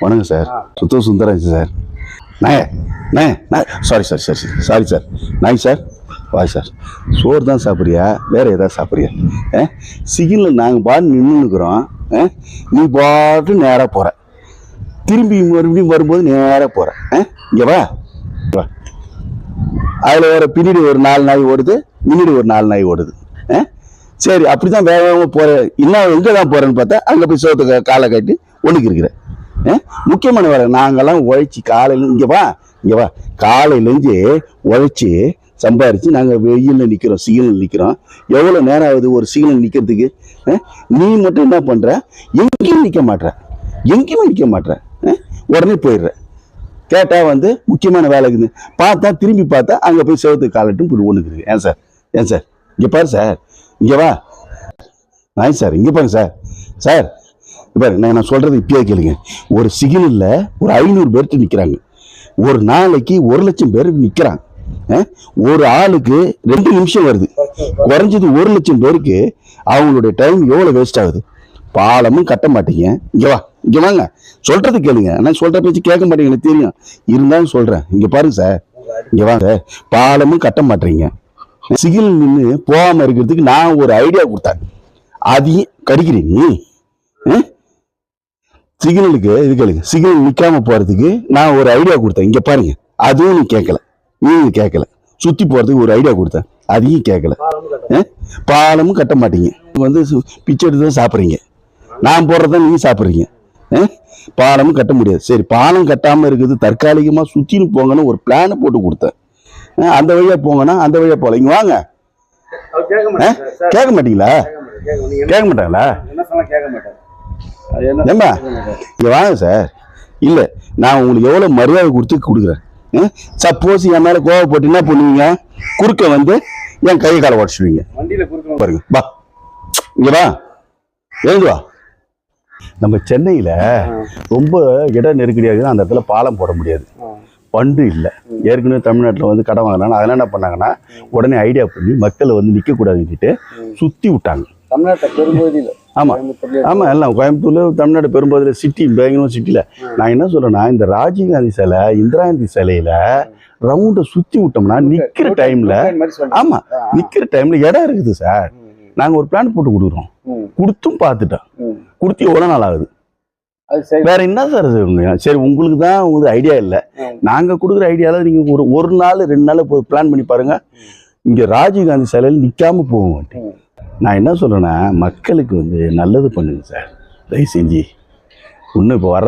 வணக்கம் சார். சுத்த சுந்தரம் சார். நாய நாய நாய் sorry sorry sorry sorry sorry sir நாய் சார் வாய் சார் சோறு தான் சாப்பிட்றியா? வேற ஏதாவது சாப்பிட்றியா? ஆ சிகினில் நாங்கள் பாட்டு நின்றுக்கிறோம் ஆ நீ பாட்டு நேராக போகிற திரும்பி மறுபடியும் வரும்போது நேராக போகிற ஆ இங்கே வா. வா. அதில் வேற பின்னாடி ஒரு நாலு நாய் ஓடுது முன்னாடி ஒரு நாலு நாய் ஓடுது. ஆ சரி அப்படி தான் வேக வேகமாக போகிறேன் இன்னும் எங்கே தான் போகிறேன்னு பார்த்தா அங்கே போய் சோத்து காலை கட்டி ஒன்றுக்கு இருக்கிறேன். முக்கியமான வேலை நாங்கெல்லாம் உழைச்சி காலையில் இங்கே வா இங்கே வா. காலையிலேருந்து உழைச்சி சம்பாரித்து நாங்கள் வெயிலில் நிற்கிறோம் சீலில் நிற்கிறோம் எவ்வளோ நேரம் ஆகுது ஒரு சீலில் நிற்கிறதுக்கு நீ மட்டும் என்ன பண்ணுற எங்கேயும் நிற்க மாட்ற. எங்கேயுமே நிற்க மாட்ற. ஆ? உடனே போயிடுற. கேட்டால் வந்து முக்கியமான வேலை இருக்குது. பார்த்தா திரும்பி பார்த்தா அங்கே போய் செவத்துக்கு காலட்டும் இப்படி ஒன்று இருக்குது ஏன் சார்? ஏன் சார்? இங்கே பாரு சார். இங்கே வா. சார் இங்கே பாருங்க சார். சார் இப்போ நான் நான் சொல்கிறது இப்பயே கேளுங்க. ஒரு சிகிலில் ஒரு ஐநூறு பேர்கிட்ட நிற்கிறாங்க ஒரு நாளைக்கு ஒரு லட்சம் பேர் நிற்கிறாங்க ஒரு ஆளுக்கு ரெண்டு நிமிஷம் வருது. குறைஞ்சது ஒரு லட்சம் பேருக்கு அவங்களுடைய டைம் எவ்வளோ வேஸ்ட் ஆகுது? பாலமும் கட்ட மாட்டீங்க. இங்கே வா இங்கே வாங்க. சொல்கிறது கேளுங்க. நான் சொல்கிற பேச்சு கேட்க மாட்டீங்க எனக்கு தெரியும். இருந்தாலும் சொல்கிறேன் இங்கே பாருங்க சார். இங்கே வாங்க. பாலமும் கட்ட மாட்டீங்க. சிகில் நின்று போகாமல் இருக்கிறதுக்கு நான் ஒரு ஐடியா கொடுத்தேன். அதையும் கடிக்கிறீ நீ. ஆ? சிக்னலுக்கு இது கேளுங்க சிக்னல் நிக்காம போறதுக்கு நான் ஒரு ஐடியா கொடுத்தேன். இங்க பாருங்க அதுவும் நீ கேட்கல நீங்க கேட்கல சுத்தி போறதுக்கு ஒரு ஐடியா கொடுத்தேன். அதையும் கேட்கல? பாலமும் கட்ட மாட்டீங்க. வந்து பிச்சை எடுத்து தான் சாப்பிட்றீங்க. நான் போடுறத நீங்க சாப்பிட்றீங்க. ஆ? பாலமும் கட்ட முடியாது. சரி பாலம் கட்டாம இருக்குது தற்காலிகமா சுத்தின்னு போங்கன்னு ஒரு பிளான் போட்டு கொடுத்தேன். அந்த வழியா போங்கன்னா அந்த வழியா போகல. இங்க வாங்க. கேட்க மாட்டீங்களா? கேட்க மாட்டாங்க. கேட்க மாட்டாங்க. கேட்க மாட்டாங்களா மாட்டாங்க. இங்க வாங்க சார். இல்ல நான் உங்களுக்கு எவ்வளவு மரியாதை கொடுத்து கொடுக்குறேன். சப்போஸ் என் மேல கோவப்பட்டு என்ன பண்ணுவீங்க? குறுக்க வந்து என் கை காலை உடச்சிடுவீங்க பாருங்க. வா. இங்க வா. எழுந்து வா. நம்ம சென்னையில ரொம்ப இட நெருக்கடியாக அந்த இடத்துல பாலம் போட முடியாது. பண்டு இல்லை. ஏற்கனவே தமிழ்நாட்டில் வந்து கடன் வாங்கினாங்க அதெல்லாம் என்ன பண்ணாங்கன்னா உடனே ஐடியா பண்ணி மக்களை வந்து நிற்கக்கூடாதுன்னு சுற்றி விட்டாங்க. தமிழ்நாட்டை பெரும்பகுதியில். ஆமா. ஆமாம் எல்லாம் கோயம்புத்தூர்ல தமிழ்நாடு பெரும்பகுதியில் சிட்டி பெங்களூர் சிட்டியில் நான் என்ன சொல்றேன்னா இந்த ராஜீவ்காந்தி சிலை இந்திரா காந்தி சிலையில ரவுண்டை சுற்றி விட்டோம்னா நிற்கிற டைம்ல ஆமா நிற்கிற டைம்ல இடம் இருக்குது சார். நாங்கள் ஒரு பிளான் போட்டு கொடுக்குறோம். கொடுத்தும் பார்த்துட்டோம். கொடுத்து எவ்வளோ நாள் ஆகுது? வேற என்ன சார் செய்ய சரி உங்களுக்கு தான் உங்களுக்கு ஐடியா இல்லை. ம். நாங்க கொடுக்குற ஐடியால நீங்க ஒரு ஒரு நாள் ரெண்டு நாள் பிளான் பண்ணி பாருங்க. இங்க ராஜீவ்காந்தி சிலையில் நிக்காம போக மாட்டேன். நான் என்ன சொல்கிறேன்னா மக்களுக்கு வந்து நல்லது பண்ணுங்க சார். தயவு செஞ்சு இன்னும் இப்போ வர்றது